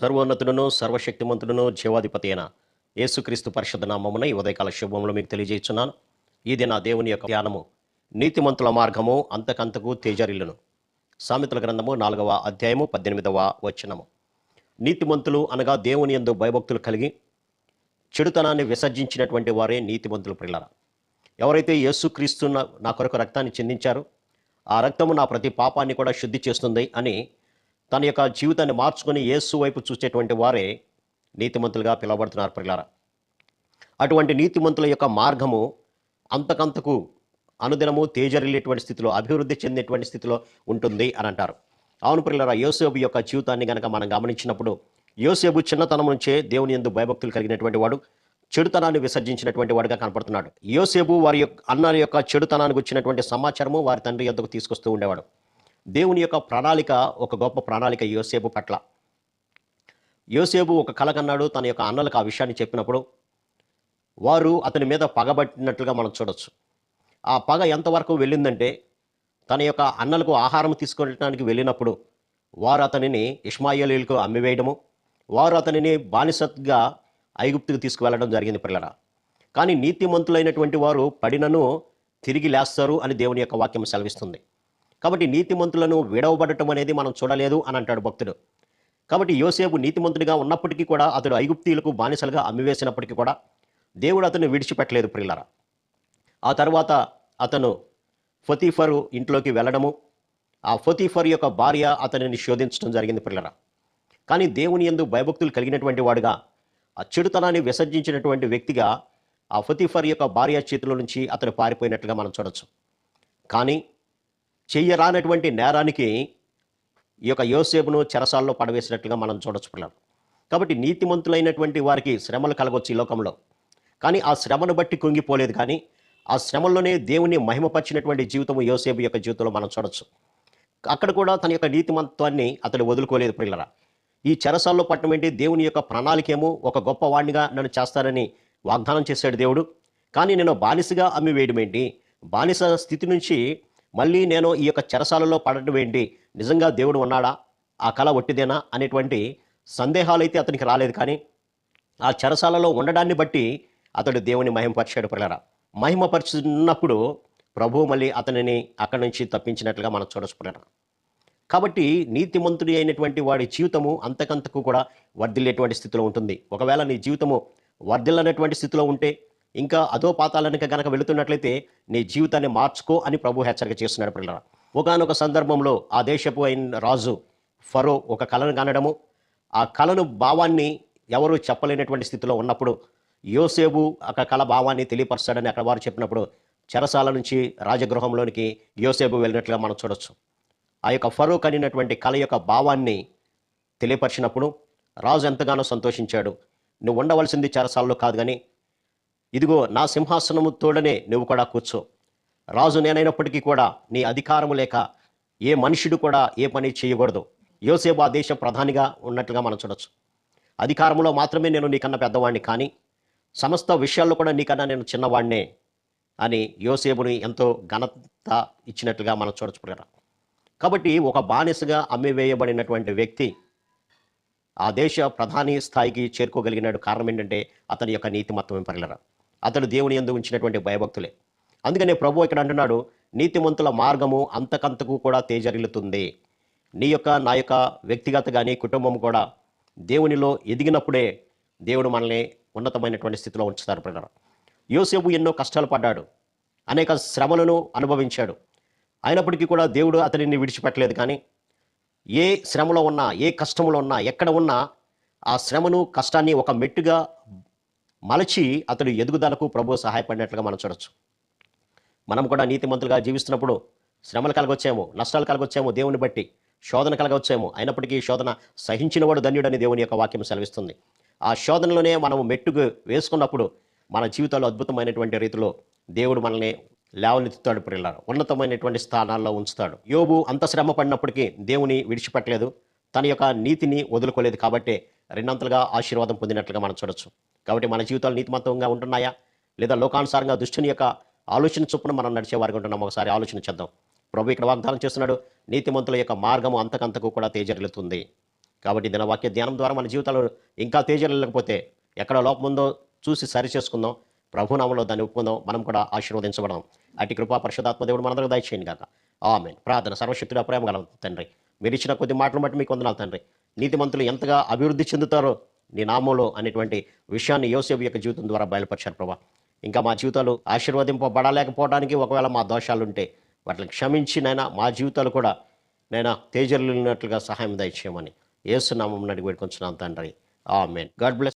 సర్వోన్నతుడును సర్వశక్తిమంతుడును జీవాధిపతి అయిన యేసుక్రీస్తు పరిషత్ నామమున ఈ ఉదయకాల శుభములు మీకు తెలియజేస్తున్నాను. ఇది నా దేవుని యొక్క ధ్యానము నీతిమంతుల మార్గము అంతకంతకు తేజరిల్లును. సామెతల గ్రంథము నాలుగవ అధ్యాయము పద్దెనిమిదవ వచనము. నీతిమంతులు అనగా దేవుని యందు భయభక్తులు కలిగి చెడుతనాన్ని విసర్జించినటువంటి వారే నీతిమంతులు ప్రిల్లర ఎవరైతే యేసుక్రీస్తు నా నా కొరకు రక్తాన్ని చెందించారో ఆ రక్తము నా ప్రతి పాపాన్ని కూడా శుద్ధి చేస్తుంది అని తన యొక్క జీవితాన్ని మార్చుకొని యేసు వైపు చూసేటువంటి వారే నీతిమంతులుగా పిలువబడుతున్నారు పిల్లారా అటువంటి నీతిమంతుల యొక్క మార్గము అంతకంతకు అనుదినము తేజరిల్లేటువంటి స్థితిలో అభివృద్ధి చెందేటువంటి స్థితిలో ఉంటుంది అని అంటారు. అవును పిల్లరా యోసేబు యొక్క జీవితాన్ని కనుక మనం గమనించినప్పుడు యోసేబు చిన్నతనం నుంచే దేవుని ఎందు భయభక్తులు కలిగినటువంటి వాడు చెడుతనాన్ని విసర్జించినటువంటి వాడుగా కనపడుతున్నాడు. యోసేబు వారి యొక్క అన్న యొక్క చెడుతనానికి వచ్చినటువంటి సమాచారము వారి తండ్రి యొద్దకు తీసుకొస్తూ ఉండేవాడు. దేవుని యొక్క ప్రణాళిక ఒక గొప్ప ప్రణాళిక యోసేపు పట్ల. యోసేపు ఒక కళ కన్నాడు తన యొక్క అన్నలకు ఆ విషయాన్ని చెప్పినప్పుడు వారు అతని మీద పగబట్టినట్లుగా మనం చూడొచ్చు. ఆ పగ ఎంతవరకు వెళ్ళిందంటే తన యొక్క అన్నలకు ఆహారం తీసుకెళ్ళడానికి వెళ్ళినప్పుడు వారు అతనిని ఇస్మాయిలీలకు అమ్మివేయడము వారు అతనిని బానిసత్గా ఐగుప్తుకు తీసుకువెళ్ళడం జరిగింది పిల్లరా. కానీ నీతిమంతులైనటువంటి వారు పడినను తిరిగి లేస్తారు అని దేవుని యొక్క వాక్యం సెలవిస్తుంది. కాబట్టి నీతిమంతులను విడవబడటం అనేది మనం చూడలేదు అని అంటాడు భక్తుడు. కాబట్టి యోసేపు నీతిమంతుడిగా ఉన్నప్పటికీ కూడా అతడు ఐగుప్తీయులకు బానిసలుగా అమ్మివేసినప్పటికీ కూడా దేవుడు అతను విడిచిపెట్టలేదు ప్రిల్లరా ఆ తర్వాత అతను ఫతీఫరు ఇంట్లోకి వెళ్ళడము ఆ ఫతీఫర్ యొక్క భార్య అతనిని శోధించడం జరిగింది పిల్లరా కానీ దేవుని ఎందు భయభక్తులు కలిగినటువంటి వాడుగా ఆ చెడుతనాన్ని విసర్జించినటువంటి వ్యక్తిగా ఆ ఫతీఫర్ యొక్క భార్య చేతిలో నుంచి అతను పారిపోయినట్లుగా మనం చూడొచ్చు. కానీ చెయ్యరానటువంటి నేరానికి ఈ యొక్క యోసేపును చెరసాల్లో పడవేసినట్లుగా మనం చూడొచ్చు పిల్లలు కాబట్టి నీతిమంతులైనటువంటి వారికి శ్రమలు కలగొచ్చు ఈ లోకంలో. కానీ ఆ శ్రమను బట్టి కుంగిపోలేదు కానీ ఆ శ్రమల్లోనే దేవుని మహిమపరిచినటువంటి జీవితం యోసేపు యొక్క జీవితంలో మనం చూడొచ్చు. అక్కడ కూడా తన యొక్క నీతిమంత్వాన్ని అతడు వదులుకోలేదు పిల్లరా ఈ చెరసాల్లో పట్టణం ఏంటి? దేవుని యొక్క ప్రణాళికేమో ఒక గొప్ప వాడినిగా నన్ను చేస్తారని వాగ్దానం చేశాడు దేవుడు. కానీ నేను బానిసగా అమ్మి వేయడం ఏంటి బానిస స్థితి నుంచి మళ్ళీ నేను ఈ యొక్క చెరసాలలో పడటం ఏంటి? నిజంగా దేవుడు ఉన్నాడా? ఆ కళ ఒట్టిదేనా? అనేటువంటి సందేహాలు అయితే అతనికి రాలేదు కానీ ఆ చెరసాలలో ఉండడాన్ని బట్టి అతడు దేవుని మహిమపరిచాడు పిల్లరా. మహిమపరుచున్నప్పుడు ప్రభు మళ్ళీ అతనిని అక్కడి నుంచి తప్పించినట్లుగా మనం చూడొచ్చు కాబట్టి నీతిమంతుడి అయినటువంటి వాడి జీవితము అంతకంతకు కూడా వర్ధిల్లేటువంటి స్థితిలో ఉంటుంది. ఒకవేళ నీ జీవితము వర్ధిల్లనటువంటి స్థితిలో ఉంటే ఇంకా అదో పాతాలనిక గనక వెళుతున్నట్లయితే నీ జీవితాన్ని మార్చుకో అని ప్రభు హెచ్చరిక చేస్తున్నాడు పిల్లరా ఒకనొక సందర్భంలో ఆ దేశపు అయిన రాజు ఫరో ఒక కళను కనడము ఆ కళను భావాన్ని ఎవరు చెప్పలేనటువంటి స్థితిలో ఉన్నప్పుడు యోసేబు ఒక కళ భావాన్ని తెలియపరుస్తాడని అక్కడ వారు చెప్పినప్పుడు చెరసాల నుంచి రాజగృహంలోనికి యోసేపు వెళ్ళినట్లుగా మనం చూడొచ్చు. ఆ యొక్క ఫరో కనినటువంటి కళ యొక్క భావాన్ని తెలియపరిచినప్పుడు రాజు ఎంతగానో సంతోషించాడు. నువ్వు ఉండవలసింది చెరసాలలో కాదు కానీ ఇదిగో నా సింహాసనము తోడనే నువ్వు కూడా కూర్చో. రాజు నేనైనప్పటికీ కూడా నీ అధికారము లేక ఏ మనుషుడు కూడా ఏ పని చేయకూడదు. యోసేపు ఆ దేశ ప్రధానిగా ఉన్నట్లుగా మనం చూడొచ్చు. అధికారంలో మాత్రమే నేను నీకన్నా పెద్దవాడిని కానీ సమస్త విషయాల్లో కూడా నీకన్నా నేను చిన్నవాడినే అని యోసేపుని ఎంతో ఘనత ఇచ్చినట్లుగా మనం చూడొచ్చు కాబట్టి ఒక బానిసగా అమ్మివేయబడినటువంటి వ్యక్తి ఆ దేశ ప్రధాని స్థాయికి చేరుకోగలిగినాడు కారణం ఏంటంటే అతని యొక్క నీతిమత్వం పరిలర అతడు దేవుని ఎందు ఉంచినటువంటి భయభక్తులే. అందుకనే ప్రభు ఇక్కడ అంటున్నాడు నీతిమంతుల మార్గము అంతకంతకు కూడా తేజరిల్లుతుంది. నీ యొక్క నా యొక్క వ్యక్తిగత కానీ కుటుంబం కూడా దేవునిలో ఎదిగినప్పుడే దేవుడు మనల్ని ఉన్నతమైనటువంటి స్థితిలో ఉంచుతారు పిల్లల యోసేపు ఎన్నో కష్టాలు పడ్డాడు అనేక శ్రమలను అనుభవించాడు. అయినప్పటికీ కూడా దేవుడు అతనిని విడిచిపెట్టలేదు కానీ ఏ శ్రమలో ఉన్నా ఏ కష్టంలో ఉన్నా ఎక్కడ ఉన్నా ఆ శ్రమను కష్టాన్ని ఒక మెట్టుగా మలచి అతడు ఎదుగుదలకు ప్రభు సహాయపడినట్లుగా మనం చూడొచ్చు. మనం కూడా నీతిమంతులుగా జీవిస్తున్నప్పుడు శ్రమలు కలగొచ్చాము నష్టాలు కలగొచ్చాము దేవుని బట్టి శోధన కలగొచ్చాము. అయినప్పటికీ శోధన సహించినవాడు ధన్యుడని దేవుని యొక్క వాక్యం సెలవిస్తుంది. ఆ శోధనలోనే మనము మెట్టుకు వేసుకున్నప్పుడు మన జీవితాల్లో అద్భుతమైనటువంటి రీతిలో దేవుడు మనల్ని లేవనెత్తుతాడు పిల్లలు ఉన్నతమైనటువంటి స్థానాల్లో ఉంచుతాడు. యోబు అంత శ్రమ పడినప్పటికీ దేవుని విడిచిపెట్టలేదు. తన యొక్క నీతిని వదులుకోలేదు కాబట్టి రెండంతలుగా ఆశీర్వాదం పొందినట్లుగా మనం చూడొచ్చు. కాబట్టి మన జీవితాలు నీతిమంతంగా ఉంటున్నాయా? లేదా లోకానుసారంగా దుష్టుని యొక్క ఆలోచన చొప్పున మనం నడిచే వారికి ఉంటున్నాం ఒకసారి ఆలోచన చేద్దాం. ప్రభు ఇక్కడ వాగ్దానం చేస్తున్నాడు నీతిమంతుల యొక్క మార్గము అంతకంతకు కూడా తేజరిల్లుతుంది. కాబట్టి దిన వాక్య ధ్యానం ద్వారా మన జీవితాలు ఇంకా తేజలేకపోతే ఎక్కడ లోపం ఉందో చూసి సరి చేసుకుందాం. ప్రభునామంలో దాన్ని ఒప్పుకుందాం. మనం కూడా ఆశీర్వదించబడడం అటు కృపా పరిశుధాత్మ దేవుడు మనందరూ దయచేయండి కాక ఆమె ప్రార్థన సర్వశక్తుల ప్రేమ గల తండ్రి. మీరు ఇచ్చిన కొద్ది మాటలు బట్టి మీకు వందనాలు తండ్రి. నీతిమంతులు ఎంతగా అభివృద్ధి చెందుతారో నీ నామంలో అనేటువంటి విషయాన్ని యోసేపు యొక్క జీవితం ద్వారా బయలుపరిచారు ప్రభా. ఇంకా మా జీవితాలు ఆశీర్వదింపబడలేకపోవడానికి ఒకవేళ మా దోషాలు ఉంటే వాటిని క్షమించి నైనా మా జీవితాలు కూడా నైనా తేజల్లినట్లుగా సహాయం దయచేయమని ఏసునామం నడిగి వేడుకొంచున్నాను తండ్రి. ఆ మెయిన్ గాడ్ బ్లెస్